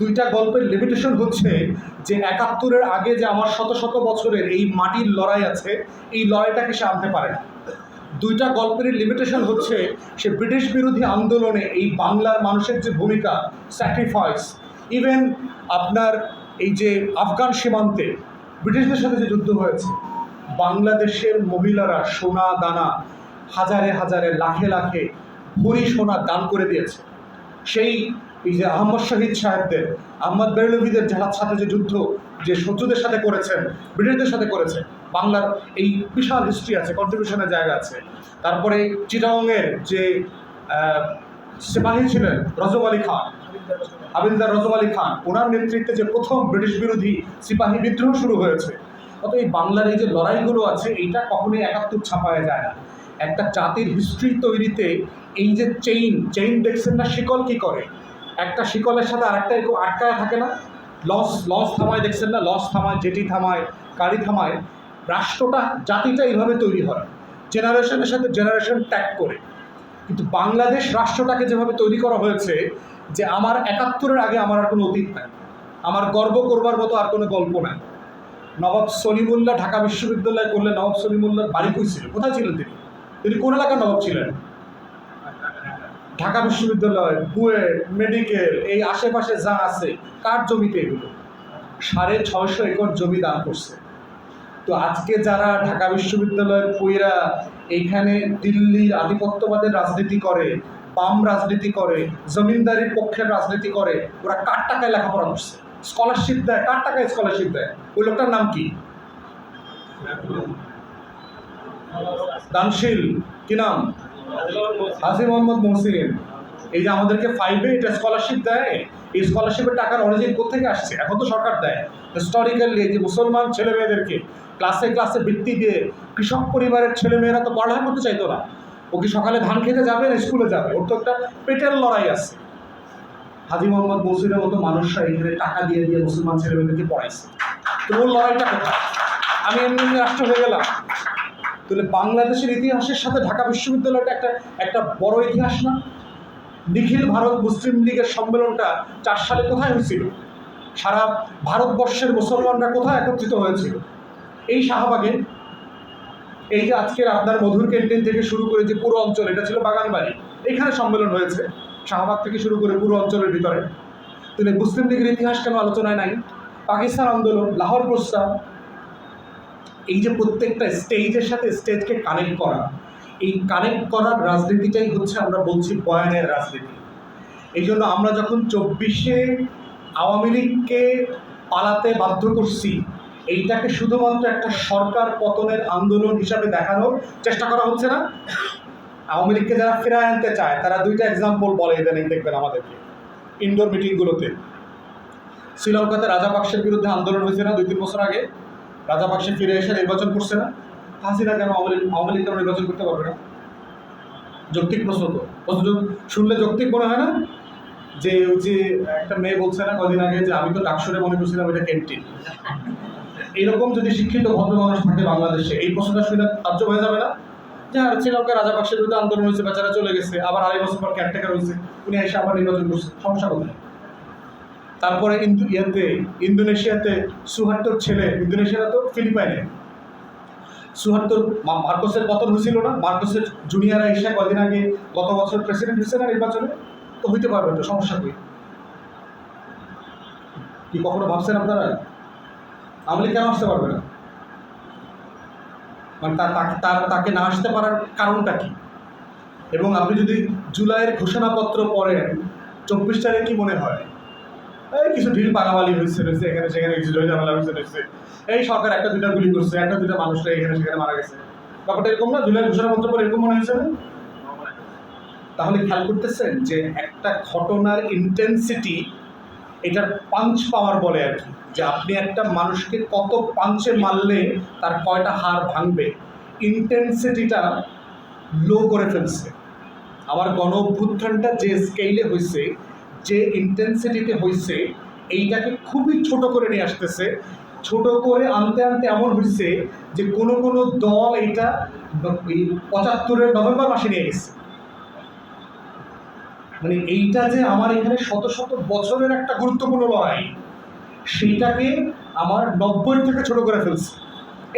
দুইটা গল্পের লিমিটেশন হচ্ছে যে একাত্তরের আগে যে আমার শত শত বছরের এই মাটির লড়াই আছে, এই লড়াইটাকে সে আনতে পারে না। দুইটা গল্পের লিমিটেশন হচ্ছে সে ব্রিটিশ বিরোধী আন্দোলনে এই বাংলার মানুষের যে ভূমিকা স্যাক্রিফাইস ইভেন আপনার এই যে আফগান সীমান্তে ব্রিটিশদের সাথে যে যুদ্ধ হয়েছে, বাংলাদেশের মহিলারা সোনা দানা হাজারে হাজারে লাখে লাখে ভরি সোনা দান করে দিয়েছে। সেই এই যে আহমদ শহীদ সাহেবদের আহমদ বেরলভিদের যারা সাথে যে যুদ্ধ, যে শত্রুদের সাথে করেছেন ব্রিটিশদের সাথে করেছেন বাংলার এই বিশাল হিস্ট্রি আছে কন্ট্রিবিউশনের জায়গা আছে। তারপরে চিটাংয়ের যে সিপাহী ছিলেন, রজব আলী খান আবিন্দার রজব আলী খান, ওনার নেতৃত্বে যে প্রথম ব্রিটিশ বিরোধী সিপাহী বিদ্রোহ শুরু হয়েছে। অত এই বাংলার এই যে লড়াইগুলো আছে, এইটা কখনোই একাত্তর ছাপায় যায় না। একটা জাতির হিস্ট্রি তৈরিতে এই যে চেইন চেইন দেখছেন না, শিকল কি করে? একটা শিকলের সাথে আরেকটা এরকম আটকায় থাকে না। লস লস থামায়, দেখছেন না? লস থামায়, জেটি থামায়, গাড়ি থামায়। রাষ্ট্রটা জাতিটা এইভাবে তৈরি হয়। জেনারেশনের সাথে জেনারেশন ট্যাগ করে। কিন্তু বাংলাদেশ রাষ্ট্রটাকে যেভাবে তৈরি করা হয়েছে, যে আমার একাত্তরের আগে আমার আর কোনো অতীত নাই। আমার গর্ব করবার মতো আর কোনো গল্প নাই। নবাব সলিমুল্লাহ ঢাকা বিশ্ববিদ্যালয়ে করলে নবাব সলিমুল্লাহর বাড়ি কই ছিল? কোথায় ছিলেন তিনি? তিনি কোন এলাকার নবাব ছিলেন? ঢাকা বিশ্ববিদ্যালয়, বুয়েট, মেডিকেল, এই আশেপাশে যা আছে, কার জমিতে এগুলো? সাড়ে ছয়শো একর জমি দান করছে। তো আজকে যারা ঢাকা বিশ্ববিদ্যালয়ের পুইরা এইখানে দিল্লির আধিপত্যবাদের রাজনীতি করে, বাম রাজনীতি করে, জমিনদারির পক্ষের রাজনীতি করে, ওরা কার টাকায় লেখাপড়া করছে? স্কলারশিপ দেয়, কার টাকায় স্কলারশিপ দেয়? ওই লোকটার নাম কি? দানশীল, কি নাম? হাজি মোহাম্মদ মহসিন এই যে আমাদেরকে ফাইভে এটা স্কলারশিপ দেয়, এই স্কলারশিপের টাকার অরিজিন কোথেকে আসছে? এখন তো সরকার দেয়। হিস্টোরিক্যালি যে মুসলমান ছেলে মেয়েদেরকে ক্লাসে ক্লাসে বৃত্তি দিয়ে কৃষক পরিবারের ছেলে মেয়েরা তো পড়ালেখা করতে চাইতো না। ও কি সকালে ধান খেতে যাবে না স্কুলে যাবে? ওর তো একটা পেটের লড়াই আছে। হাজি মোহাম্মদ মহসিনের মতো মানুষরা এখানে টাকা দিয়ে দিয়ে মুসলমান ছেলে মেয়েদেরকে পড়াইছে। তো ওর লড়াইটা কোথায়? আমি এমনি রাষ্ট্র হয়ে গেলাম। তাহলে বাংলাদেশের ইতিহাসের সাথে ঢাকা বিশ্ববিদ্যালয়টা একটা একটা বড় ইতিহাস না? নিখিল ভারত মুসলিম লীগের সম্মেলনটা চার সালে কোথায় হয়েছিল? সারা ভারতবর্ষের মুসলমানরা কোথায় একত্রিত হয়েছিল? এই শাহবাগে, এই যে আজকের আপনার মধুর ক্যান্টিন থেকে শুরু করে যে পুরো অঞ্চল, এটা ছিল বাগানবাড়ি। এখানে সম্মেলন হয়েছে, শাহবাগ থেকে শুরু করে পুরো অঞ্চলের ভিতরে। তাহলে মুসলিম লীগের ইতিহাস কেন আলোচনায় নাই? পাকিস্তান আন্দোলন, লাহোর প্রস্তাব এই যে প্রত্যেকটা স্টেজের সাথে স্টেজকে কানেক্ট করা, এই কানেক্ট করার রাজনীতিটাই হচ্ছে আমরা বলছি বয়ানের রাজনীতি। এই জন্য আমরা যখন চব্বিশে আওয়ামী লীগকে পালাতে বাধ্য করছি, এইটাকে শুধুমাত্র একটা সরকার পতনের আন্দোলন হিসাবে দেখানোর চেষ্টা করা হচ্ছে না। আওয়ামী লীগকে যারা ফেরায় আনতে চায়, তারা দুইটা এক্সাম্পল বলে ইদানিং দেখবেন আমাদেরকে ইনডোর মিটিংগুলোতে শ্রীলঙ্কাতে রাজাপাক্সের বিরুদ্ধে আন্দোলন হয়েছে না দুই তিন বছর আগে? রাজাপাক্সে ফিরে এসে নির্বাচন করছে না। হাসিনা কেন আওয়ামী লীগ কেন নির্বাচন করতে পারবে না? যৌক্তিক প্রশ্ন তো। অথচ শুনলে যৌক্তিক মনে হয় না? যে যে একটা মেয়ে বলছে না কদিন আগে যে, আমি তো ডাকসুরে মনে করছিলাম এটা ক্যান্টিন। এরকম যদি শিক্ষিত ভদ্র মানুষ থাকে বাংলাদেশে, এই প্রশ্নটা শুনে তাজ্জব হয়ে যাবে না? যে, আর শ্রীলঙ্কা রাজাপাক্সের বিরুদ্ধে আন্দোলন হয়েছে, বেচারা চলে গেছে, আবার আড়াই বছর পর ক্যারটেকার হয়েছে, উনি এসে আবার নির্বাচন করছে। সমস্যা কোথায়? তারপরে ইয়াতে, ইন্দোনেশিয়াতে সুহাত্তর ছেলে ইন্দোনেশিয়াতে তো ফিলিপাইনে। সুহার্তর মা- মার্কোসের পতন হয়েছিল না? মার্কোসের জুনিয়ররা এসে কদিন আগে গত বছর প্রেসিডেন্ট হয়েছে না নির্বাচনে? তো হইতে পারবে তো, সমস্যা কি কি কখনো ভাবছেন আপনারা? আমলি কেন আসতে পারবে না? মানে তার তাকে না আসতে পারার কারণটা কি? এবং আপনি যদি জুলাইয়ের ঘোষণাপত্র পড়েন, চব্বিশ তারিখ কি মনে হয়? এই কিছু ঢিল পাকামালি হয়েছে রয়েছে এখানে সেখানে কিছু জয় ঝামেলা হয়েছে রয়েছে এই সরকার একটা দুইটা গুলি করছে, একটা দুইটা মানুষরা এখানে সেখানে মারা গেছে। ব্যাপারটা এরকম না? জুলাই ঘোষণাপত্র পরে এরকম মনে হয়েছে না? তাহলে খেয়াল করতেছেন যে একটা ঘটনার ইন্টেন্সিটি এটার পাঞ্চ পাওয়ার বলে আর কি। যে আপনি একটা মানুষকে কত পাঞ্চে মারলে তার কয়টা হাড় ভাঙবে? ইন্টেন্সিটিটা লো করে ফেলছে। আবার গণ অভ্যুত্থানটা যে স্কেলে হয়েছে যে ইন্টেন্সিটিতে হয়েছে এইটাকে খুবই ছোট করে নিয়ে আসতেছে। ছোট করে আনতে আনতে এমন হয়েছে যে কোনো কোনো দল এইটা এই পঁচাত্তরের নভেম্বর মাসে নিয়ে গেছে। মানে এইটা যে আমার এখানে শত শত বছরের একটা গুরুত্বপূর্ণ লড়াই, সেইটাকে আমার নব্বই থেকে ছোট করে ফেলছে।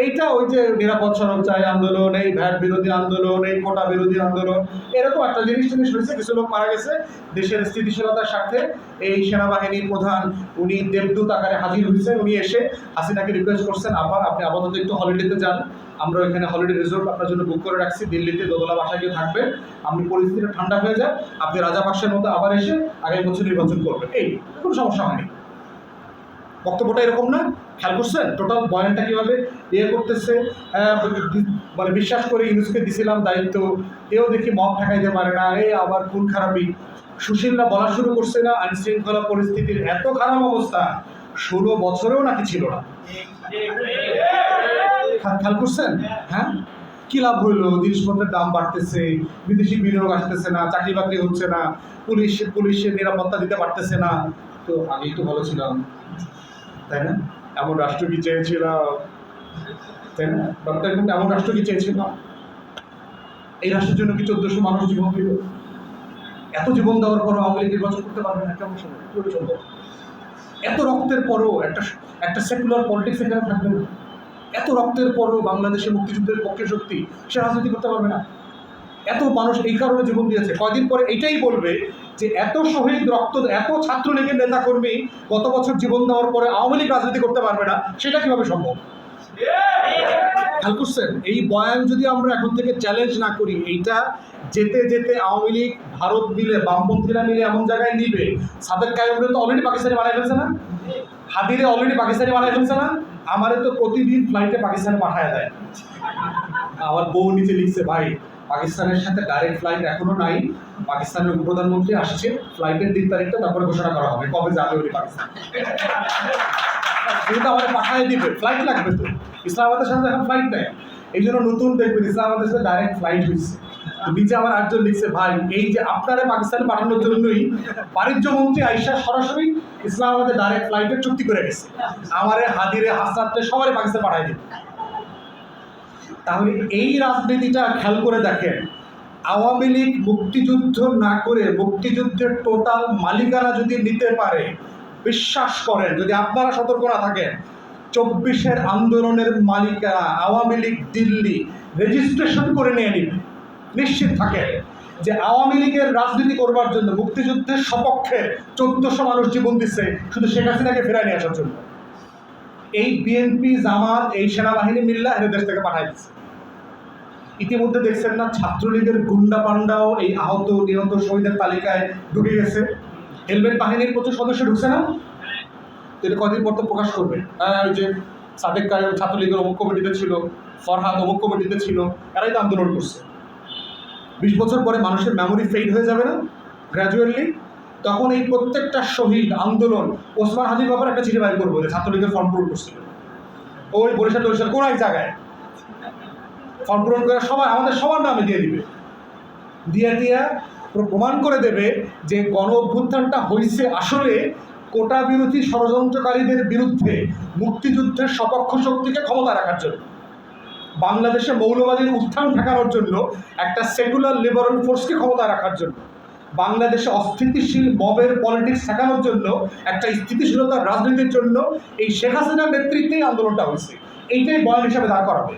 এইটা ওই যে নিরাপদ সড়ক চাই আন্দোলন, এই ভ্যাট বিরোধী আন্দোলন, এই কোটা বিরোধী আন্দোলন, এরকম একটা জিনিস জিনিস হয়েছে কিছু লোক মারা গেছে। দেশের স্থিতিশীলতার স্বার্থে এই সেনাবাহিনীর প্রধান, উনি দেবদূত আকারে হাজির হয়েছেন, উনি এসে হাসিনাকে রিকোয়েস্ট করছেন, আবার আপনি আপাতত একটু হলিডেতে যান। আমরা এখানে হলিডে রিসোর্ট আপনার জন্য বুক করে রাখছি, দিল্লিতে দোদলা বাসায় গিয়ে থাকবেন। আপনি পরিস্থিতিটা ঠান্ডা হয়ে যায় আপনি রাজাপাকসের মতো আবার এসে আগামী বছর নির্বাচন করবেন। এই, কোনো সমস্যা হয়নি। বক্তব্যটা এরকম না। খেয়াল করছেন? টোটাল বয়ানটা কীভাবে ইয়ে করতেছে? আহ, মানে বিশ্বাস করে ইউনুসকে দিছিলাম দায়িত্ব। এও দেখি মব ঠেকাইতে পারে না। এ আবার খুন খারাপি। সুশীলরা বলা শুরু করছে না আইন শৃঙ্খলা পরিস্থিতির এত খারাপ অবস্থা ষোলো বছরেও নাকি ছিল না। খেয়াল করছেন? হ্যাঁ? কি লাভ হইল? জিনিসপত্রের দাম বাড়তেছে বিদেশি বিনিয়োগ আসতেছে না চাকরি বাকরি হচ্ছে না পুলিশ পুলিশের নিরাপত্তা দিতে পারতেছে না। তো আগেই তো ভালো ছিলাম। তাই না? এমন রাষ্ট্র কি চেয়েছিলাম তাই না? ব্যাপারটা এরকম এমন রাষ্ট্র কি চেয়েছিলাম এই রাষ্ট্রের জন্য কি চোদ্দশো মানুষ জীবন দিল এত জীবন দেওয়ার পরও আওয়ামী লীগ নির্বাচন করতে পারবে না, কেমন সম্ভব? এত রক্তের পরও একটা একটা সেকুলার পলিটিক্স এখানে থাকবে না। এত রক্তের পরও বাংলাদেশের মুক্তিযুদ্ধের পক্ষে শক্তি, সে রাজনীতি করতে পারবে না। এত মানুষ এই কারণে জীবন দিয়েছে। কয়দিন পরে এটাই বলবে যে এত শহীদ রক্ত, এত ছাত্রলীগের নেতা কর্মী গত বছর জীবন দেওয়ার পরে আওয়ামী লীগ রাজনীতি করতে পারবে না, সেটা কীভাবে সম্ভব? খেয়াল করছেন এই বয়ান যদি আমরা এখন থেকে চ্যালেঞ্জ না করি, এইটা যেতে যেতে আওয়ামী লীগ, ভারত মিলে, বামপন্থীরা মিলে এমন জায়গায় নিবে। সাদেক কায়ুমরে তো অলরেডি পাকিস্তানি বানাই ফেলছে না? হাদিরে অলরেডি পাকিস্তানি বানাই ফেলছে না? আমারে তো প্রতিদিন ফ্লাইটে পাকিস্তানে পাঠায় দেয়। আমার বউ নিচে লিখছে, ভাই পাকিস্তানের সাথে ডাইরেক্ট ফ্লাইট এখনও নাই। পাকিস্তানের উপপ্রধানমন্ত্রী আসছে ফ্লাইটের দিন তারিখটা তারপরে ঘোষণা করা হবে, কবে যাবে উনি পাকিস্তান। কিন্তু আমাদের পাঠায় দিবে ফ্লাইট লাগবে তো। ইসলামাবাদের সাথে এখন ফ্লাইট নেই। এই জন্য নতুন দেখবেন ইসলামাবাদের সাথে ডাইরেক্ট ফ্লাইট হয়েছে। নিচে আমার একজন লিখছে, ভাই, এই যে আপনারা পাকিস্তানে পাঠানোর জন্যই বাণিজ্য মন্ত্রী আইসা সরাসরি ইসলামাবাদে ডাইরেক্ট ফ্লাইটের চুক্তি করে গেছে। আমারে, হাদিরে হাসনাতে সবাই পাকিস্তান পাঠাই দিবে। তাহলে এই রাজনীতিটা খেয়াল করে দেখেন, আওয়ামী লীগ মুক্তিযুদ্ধ না করে মুক্তিযুদ্ধের টোটাল মালিকানা যদি নিতে পারে, বিশ্বাস করেন, যদি আপনারা সতর্ক না থাকেন, চব্বিশের আন্দোলনের মালিকানা আওয়ামী লীগ দিল্লি রেজিস্ট্রেশন করে নিয়ে নিবে। নিশ্চিত থাকে যে আওয়ামী লীগের রাজনীতি করবার জন্য মুক্তিযুদ্ধের সপক্ষে চোদ্দশো মানুষ জীবন দিচ্ছে, শুধু শেখ হাসিনাকে ফেরায় নিয়ে আসার জন্য। এই বিএনপি জামাত, এই সেনাবাহিনী মিল্লা এদের দেশ থেকে পাঠাই দিচ্ছে ইতিমধ্যে দেখছেন না ছাত্রলীগের গুন্ডা পান্ডাও এই আহত, নিহত শহীদের তালিকায় ঢুকে গেছে। হেলমেট বাহিনীর প্রচুর সদস্য ঢুকছে না? এটা কদিন পর তো প্রকাশ করবে। হ্যাঁ ওই যে সাদেক কায়ম ছাত্রলীগের অমুক কমিটিতে ছিল, ফরহাদ অমুক কমিটিতে ছিল, এরাই তো আন্দোলন করছে। বিশ বছর পরে মানুষের মেমোরি ফেইড হয়ে যাবে না? গ্র্যাজুয়ালি তখন এই প্রত্যেকটা শহীদ আন্দোলন ওসমান হাজির ব্যাপারে একটা চিঠি বাইর করব যে ছাত্রলীগের ফর্ম পূরণ করছিল। ওই বরিশাল টরিশাল কোন এক জায়গায়? ফর্ম পূরণ করে সবাই আমাদের সবার নামে দিয়ে দিবে। দিয়ে দিয়া প্রমাণ করে দেবে যে গণ অভ্যুত্থানটা হয়েছে আসলে কোটা বিরোধী ষড়যন্ত্রকারীদের বিরুদ্ধে মুক্তিযুদ্ধের সপক্ষ শক্তিকে ক্ষমতা রাখার জন্য। বাংলাদেশে মৌলবাদীর উত্থান ঠেকানোর জন্য একটা সেকুলার লিবারাল ফোর্সকে ক্ষমতা রাখার জন্য। বাংলাদেশে অস্থিতিশীল মবের পলিটিক্স শেখানোর জন্য, একটা স্থিতিশীলতার রাজনীতির জন্য এই শেখ হাসিনার নেতৃত্বেই আন্দোলনটা হয়েছে। এইটাই বয়ান হিসাবে দাঁড় করাবে।